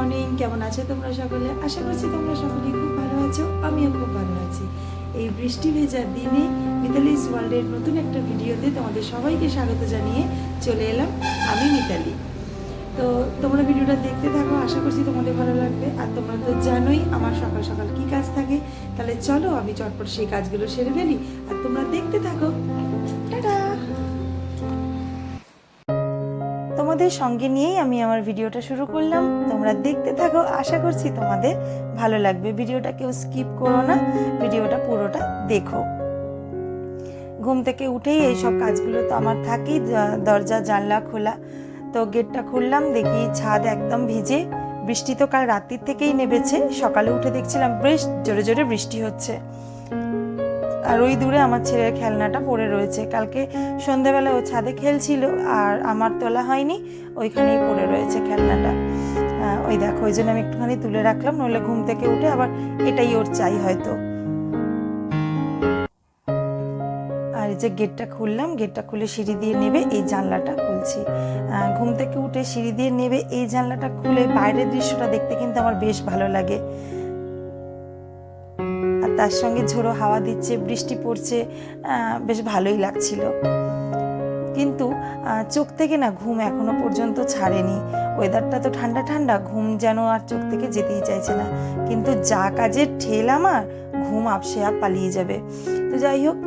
Morning, কেমন আছো তোমরা সকলে? আশা করছি তোমরা সকলেই খুব ভালো আছো, আমিও খুব ভালো আছি। এই বৃষ্টি ভেজার দিনে মিতালিস ওয়ার্ল্ডের নতুন একটা ভিডিওতে তোমাদের সবাইকে স্বাগত জানিয়ে চলে এলাম আমি মিতালি। তো তোমরা ভিডিওটা দেখতে থাকো, আশা করছি তোমাদের ভালো লাগবে। আর তোমরা তো জানোই আমার সকাল সকাল কি কাজ থাকে। তাহলে চলো আমি চটপট সেই কাজগুলো সেরে ফেলি। আর তোমরা দেখতে থাকো তোমাদের সঙ্গে নিয়েই আমি আমার ভিডিওটা শুরু করলাম। তোমরা দেখতে থাকো, আশা করছি তোমাদের ভালো লাগবে। ভিডিওটা কেউ স্কিপ করো না, ভিডিওটা পুরোটা দেখো। ঘুম থেকে উঠেই এই সব কাজগুলো তো আমার থাকেই দরজা, জানলা খোলা। তো গেটটা খুললাম, দেখি ছাদ একদম ভিজে। বৃষ্টি তো কাল রাত্রির থেকেই নেমেছে। সকালে উঠে দেখছিলাম, বেশ জোরে জোরে বৃষ্টি হচ্ছে। আর ওই দূরে আমার ছেলের খেলনাটা পড়ে রয়েছে। কালকে সন্ধেবেলা ও ছাদে খেলছিল আর আমার তোলা হয়নি, ওইখানেই পড়ে রয়েছে খেলনাটা। ওই দেখো, ওই জন্য আমি একটুখানি তুলে রাখলাম, নইলে ঘুম থেকে উঠে আবার এটাই ওর চাই হয়তো। আর যে গেটটা খুললাম, গেটটা খুলে সিঁড়ি দিয়ে নেবে এই জানলাটা খুলছি। ঘুম থেকে উঠে সিঁড়ি দিয়ে নেবে এই জানলাটা খুলে বাইরের দৃশ্যটা দেখতে কিন্তু আমার বেশ ভালো লাগে। তার সঙ্গে ঝোড়ো হাওয়া দিচ্ছে, বৃষ্টি পড়ছে বেশ ভালোই লাগছিল। কিন্তু চোখ থেকে না ঘুম এখনও পর্যন্ত ছাড়েনি। ওয়েদারটা তো ঠান্ডা ঠান্ডা, ঘুম যেন আর চোখ থেকে যেতেই চাইছে না। কিন্তু যা কাজের ঠেল আমার, ঘুম আপসে আপ পালিয়ে যাবে। তো যাই হোক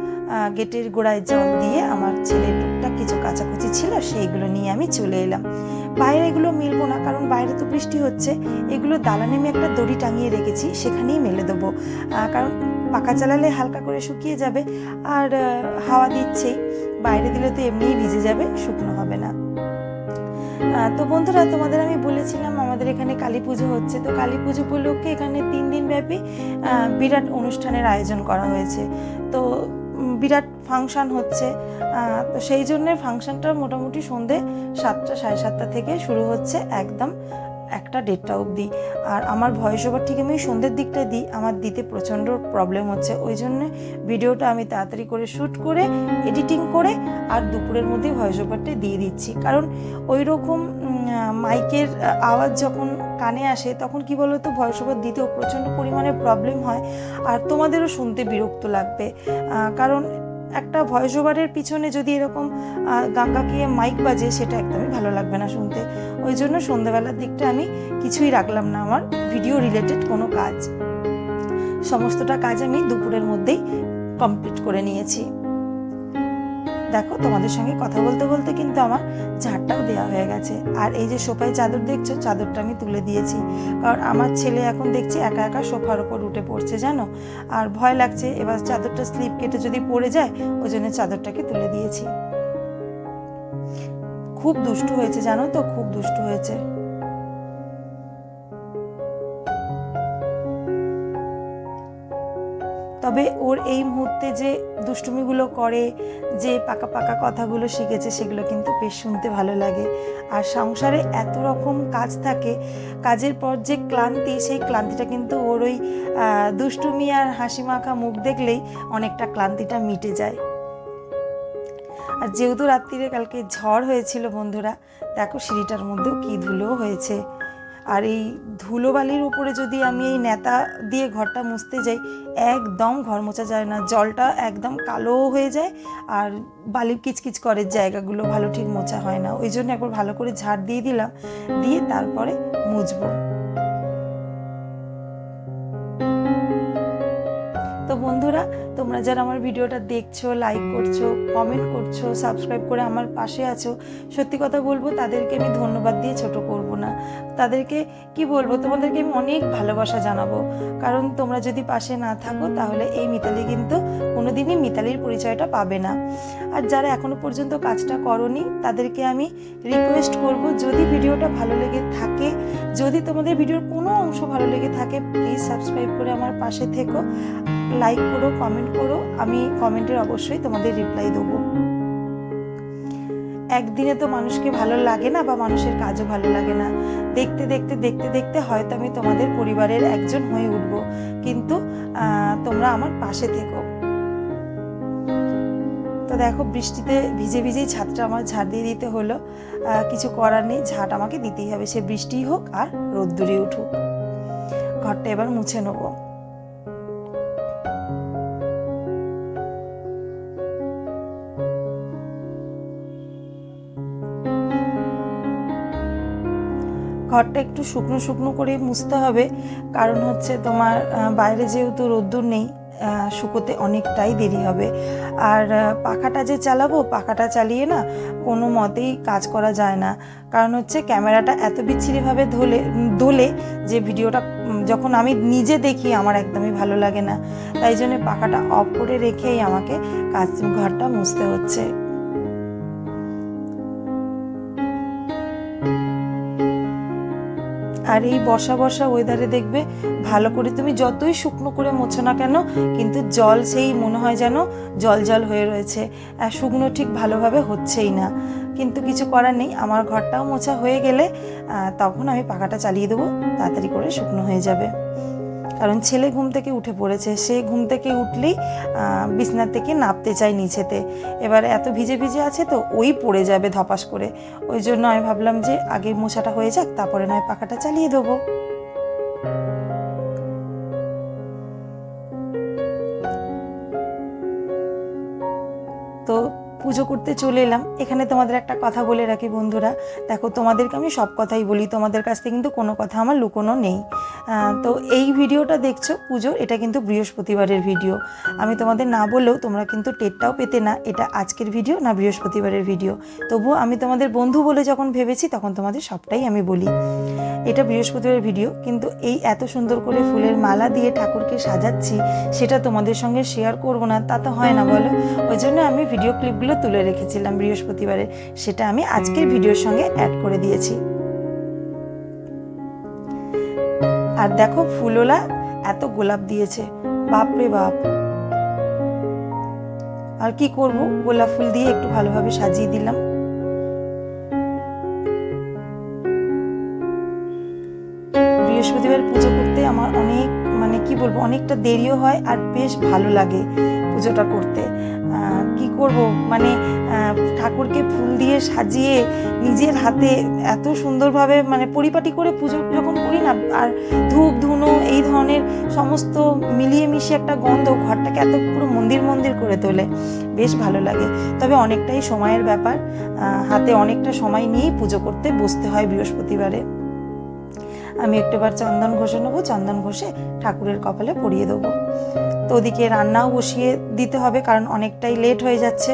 গেটের গোড়ায় জল দিয়ে আমার ছেলের টুকটাক কিছু কাচাকুচি ছিল, সেইগুলো নিয়ে আমি চলে এলাম। বাইরে এগুলো মেলবো না, কারণ বাইরে তো বৃষ্টি হচ্ছে। এগুলো দালানে আমি একটা দড়ি টাঙিয়ে রেখেছি, সেখানেই মেলে দেবো। কারণ পাকা চালালে হালকা করে শুকিয়ে যাবে, আর হাওয়া দিচ্ছেই বাইরে দিলে তো এমনিই ভিজে যাবে, শুকনো হবে না। তো বন্ধুরা, তোমাদের আমি বলেছিলাম আমাদের এখানে কালী পুজো হচ্ছে। তো কালী পুজো উপলক্ষে এখানে তিন দিন ব্যাপী বিরাট অনুষ্ঠানের আয়োজন করা হয়েছে। তো বিরাট ফাংশন হচ্ছে তো সেই জন্য ফাংশনটা মোটামুটি সন্ধে সাতটা, সাড়ে সাতটা থেকে শুরু হচ্ছে একদম একটা দেড়টা অবধি। আর আমার ভয়েস ওভার ঠিক আমি সন্ধ্যের দিকটা দিই, আমার দিতে প্রচণ্ড প্রবলেম হচ্ছে। ওই জন্য ভিডিওটা আমি তাড়াতাড়ি করে শ্যুট করে এডিটিং করে, আর দুপুরের মধ্যে ভয়েস ওভারটা দিয়ে দিচ্ছি। কারণ ওই রকম মাইকের আওয়াজ যখন কানে আসে, তখন কি বলতো, ভয়েস ওভার দিতেও প্রচণ্ড পরিমাণে প্রবলেম হয় আর তোমাদেরও শুনতে বিরক্ত লাগবে। কারণ একটা ভয়েস ওভারের পিছনে যদি এরকম গাঙ্গাকিয়ে মাইক বাজে, সেটা একদমই ভালো লাগবে না শুনতে। ওই জন্য সন্ধ্যাবেলার দিকটা আমি কিছুই রাখলাম না, আমার ভিডিও রিলেটেড কোনো কাজ। সমস্তটা কাজ আমি দুপুরের মধ্যেই কমপ্লিট করে নিয়েছি। দেখো, তোমাদের সঙ্গে কথা বলতে বলতে কিন্তু আমার ঝাড়টাও দেওয়া হয়ে গেছে। আর এই যে সোফায় চাদর দেখছ, চাদরটা আমি তুলে দিয়েছি। কারণ আমার ছেলে এখন দেখছি একা একা সোফার ওপর উঠে পড়ছে, জানো? আর ভয় লাগছে, এবার চাদরটা স্লিপ কেটে যদি পড়ে যায়, ওই জন্য চাদরটাকে তুলে দিয়েছি। খুব দুষ্টু হয়েছে, জানো তো? খুব দুষ্টু হয়েছে। তবে ওর এই মুহূর্তে যে দুষ্টুমিগুলো করে, যে পাকা পাকা কথাগুলো শিখেছে, সেগুলো কিন্তু বেশ শুনতে ভালো লাগে। আর সংসারে এত রকম কাজ থাকে, কাজের পর যে ক্লান্তি, সেই ক্লান্তিটা কিন্তু ওর ওই দুষ্টুমি আর হাসি মাখা মুখ দেখলেই অনেকটা ক্লান্তিটা মিটে যায়। আর যেহেতু রাত্রিরে কালকে ঝড় হয়েছিল বন্ধুরা, দেখো সিঁড়িটার মধ্যেও কী ধুলো হয়েছে। আর এই ধুলোবালির উপরে যদি আমি এই নেতা দিয়ে ঘরটা মুছতে যাই, একদম ঘর মোছা যায় না, জলটা একদম কালো হয়ে যায় আর বালি কিচকিচ করে, জায়গাগুলো ভালো ঠিক মোছা হয় না। ওই জন্য একবার ভালো করে ঝাড় দিয়ে দিলাম, দিয়ে তারপরে মুছবো। তো বন্ধুরা, তোমরা যারা আমার ভিডিওটা দেখছ লাইক করছ কমেন্ট করছ সাবস্ক্রাইব করে আমার পাশে আছো, সত্যি কথা বলব, তাদেরকে আমি ধন্যবাদ দিয়ে ছোট করব। না। তাদেরকে কি বলব? তোমাদেরকে আমি অনেক ভালোবাসা জানাব। কারণ তোমরা যদি পাশে না থাকো, তাহলে এই মিতালি কিন্তু কোনোদিনই মিতালির পরিচয়টা পাবে না। আর যারা এখনও পর্যন্ত কাজটা করনি, তাদেরকে আমি রিকোয়েস্ট করব, যদি ভিডিওটা ভালো লেগে থাকে, যদি তোমাদের ভিডিওর কোনো অংশ ভালো লেগে থাকে প্লিজ সাবস্ক্রাইব করে আমার পাশে থেকো। লাইক করো কমেন্ট করো, আমি কমেন্টের অবশ্যই তোমাদের রিপ্লাই দেবো। একদিনে তো মানুষকে ভালো লাগে না বা মানুষের কাজও ভালো লাগে না। দেখতে দেখতে দেখতে দেখতে হয়তো আমি তোমাদের পরিবারের একজন হয়ে উঠবো। কিন্তু তোমরা আমার পাশে থেকো। তো দেখো, বৃষ্টিতে ভিজে, ভিজেই ছাদটা আমার ঝাড় দিয়ে দিতে হলো। কিছু করার নেই, ঝাঁট আমাকে দিতেই হবে। সে বৃষ্টিই হোক আর রোদ্দুরে উঠুক। ঘরটা এবার মুছে নেব। ঘরটা একটু শুকনো শুকনো করে মুছতে হবে। কারণ হচ্ছে তোমার বাইরে যেহেতু রোদ্দুর নেই শুকোতে অনেকটাই দেরি হবে। আর পাখাটা যে চালাবো, পাখাটা চালিয়ে না কোনো মতেই কাজ করা যায় না। কারণ হচ্ছে ক্যামেরাটা এত বিচ্ছিরিভাবে ধলে দোলে যে ভিডিওটা যখন আমি নিজে দেখি আমার একদমই ভালো লাগে না। তাই জন্য পাখাটা অফ করে রেখেই আমাকে কাজ, ঘরটা মুছতে হচ্ছে। আর এই বসা বসা ওয়েদারে দেখবে ভালো করে তুমি যতই শুকনো করে মোছো না কেন, কিন্তু জল সেই মনে হয় যেন জল জল হয়ে রয়েছে। আর শুকনো ঠিক ভালোভাবে হচ্ছেই না। কিন্তু কিছু করার নেই, আমার ঘরটাও মোছা হয়ে গেলে তখন আমি পাখাটা চালিয়ে দেবো, তাড়াতাড়ি করে শুকনো হয়ে যাবে। কারণ ছেলে ঘুম থেকে উঠে পড়েছে। সে ঘুম থেকে উঠলেই বিছনার থেকে নাপতে চায় নিচেতে। এবার এত ভিজে ভিজে আছে তো ওই পড়ে যাবে ধপাস করে। ওই জন্য আমি ভাবলাম যে আগে মোছাটা হয়ে যাক, তারপরে নয় পাখাটা চালিয়ে দেবো। তো পুজো করতে চলে এলাম। এখানে তোমাদের একটা কথা বলে রাখি বন্ধুরা। দেখো, তোমাদেরকে আমি সব কথাই বলি, তোমাদের কাছ থেকে কিন্তু কোনো কথা আমার লুকোনো নেই। তো এই ভিডিওটা দেখছ, পুজোর, এটা কিন্তু বৃহস্পতিবারের ভিডিও। আমি তোমাদের না বললেও তোমরা কিন্তু টেরটাও পেতে না, এটা আজকের ভিডিও না বৃহস্পতিবারের ভিডিও। তবুও আমি তোমাদের বন্ধু বলে যখন ভেবেছি, তখন তোমাদের সবটাই আমি বলি। এটা বৃহস্পতিবারের ভিডিও, কিন্তু এই এত সুন্দর করে ফুলের মালা দিয়ে ঠাকুরকে সাজাচ্ছি, সেটা তোমাদের সঙ্গে শেয়ার করব না, তা তো হয় না বলো। ওই জন্য আমি ভিডিও ক্লিপগুলো তুলে রেখেছিলাম বৃহস্পতিবারে, সেটা আমি আজকের ভিডিওর সঙ্গে অ্যাড করে দিয়েছি। আর দেখো ফুলোলা এত গোলাপ দিয়েছে বাপরে বাপ। আর কি করব? গোলাপ ফুল দিয়ে একটু ভালোভাবে সাজিয়ে দিলাম। বৃহস্পতিবার পুজো করতে আমার অনেক মানে কি বলব, অনেকটা দেরিও হয় আর বেশ ভালো লাগে পুজোটা করতে। কি করব? মানে ঠাকুরকে ফুল দিয়ে সাজিয়ে নিজের হাতে এত সুন্দরভাবে মানে পরিপাটি করে পুজো যখন করি না, আর ধূপ, ধুনো এই ধরনের সমস্ত মিলিয়ে মিশিয়ে একটা গন্ধ ঘরটাকে এত পুরো মন্দির মন্দির করে তোলে, বেশ ভালো লাগে। তবে অনেকটাই সময়ের ব্যাপার। হাতে অনেকটা সময় নিয়েই পুজো করতে বসতে হয় বৃহস্পতিবারে। আমি একটুবার চন্দন ঘষে নেব, চন্দন ঘষে ঠাকুরের কপালে পরিয়ে দেবো। তো ওদিকে রান্নাও বসিয়ে দিতে হবে, কারণ অনেকটাই লেট হয়ে যাচ্ছে।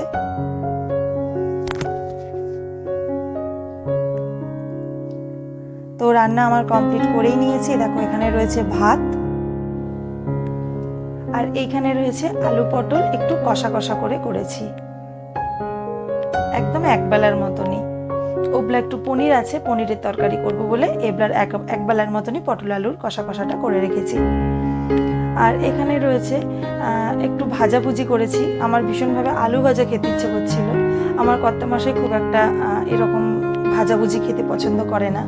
তো রান্না আমার কমপ্লিট করেই নিয়েছি। দেখো, এখানে রয়েছে ভাত, আর এইখানে রয়েছে আলু পটল, একটু কষা কষা করে করেছি। একদম একবেলার মতনই। ওবলা একটু পনির আছে, পনিরের তরকারি করব বলে এবলার এক, একবেলার মতনই পটল আলুর কষা কষাটা করে রেখেছি। আর এখানে রয়েছে একটু ভাজাভুজি করেছি। আমার ভীষণভাবে আলু ভাজা খেতে ইচ্ছে করছিল। আমার কর্তা মশাই খুব একটা এরকম ভাজাভুজি খেতে পছন্দ করে না।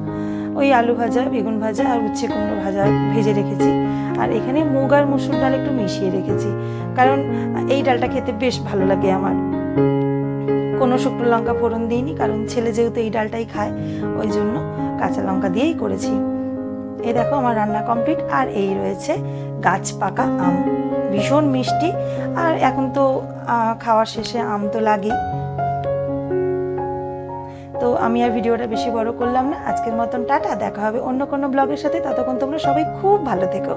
ওই আলু ভাজা, বেগুন ভাজা আর উচ্ছে কুমড়ো ভাজা ভেজে রেখেছি। আর এখানে মুগ আর মুসুর ডাল একটু মিশিয়ে রেখেছি। কারণ এই ডালটা খেতে বেশ ভালো লাগে আমার। কোনো শুকনো লঙ্কা ফোড়ন দিইনি, কারণ ছেলে যেহেতু এই ডালটাই খায়, ওই জন্য কাঁচা লঙ্কা দিয়েই করেছি। এই দেখো আমার রান্না কমপ্লিট, আর এই রয়েছে গাছ পাকা আম। ভীষণ মিষ্টি, আর এখন তো খাওয়ার শেষে আম তো লাগেই। তো আমি আর ভিডিওটা বেশি বড় করলাম না, আজকের মতন টাটা, দেখা হবে অন্য কোনো ব্লগের সাথে, ততক্ষণ তোমরা সবাই খুব ভালো থেকো।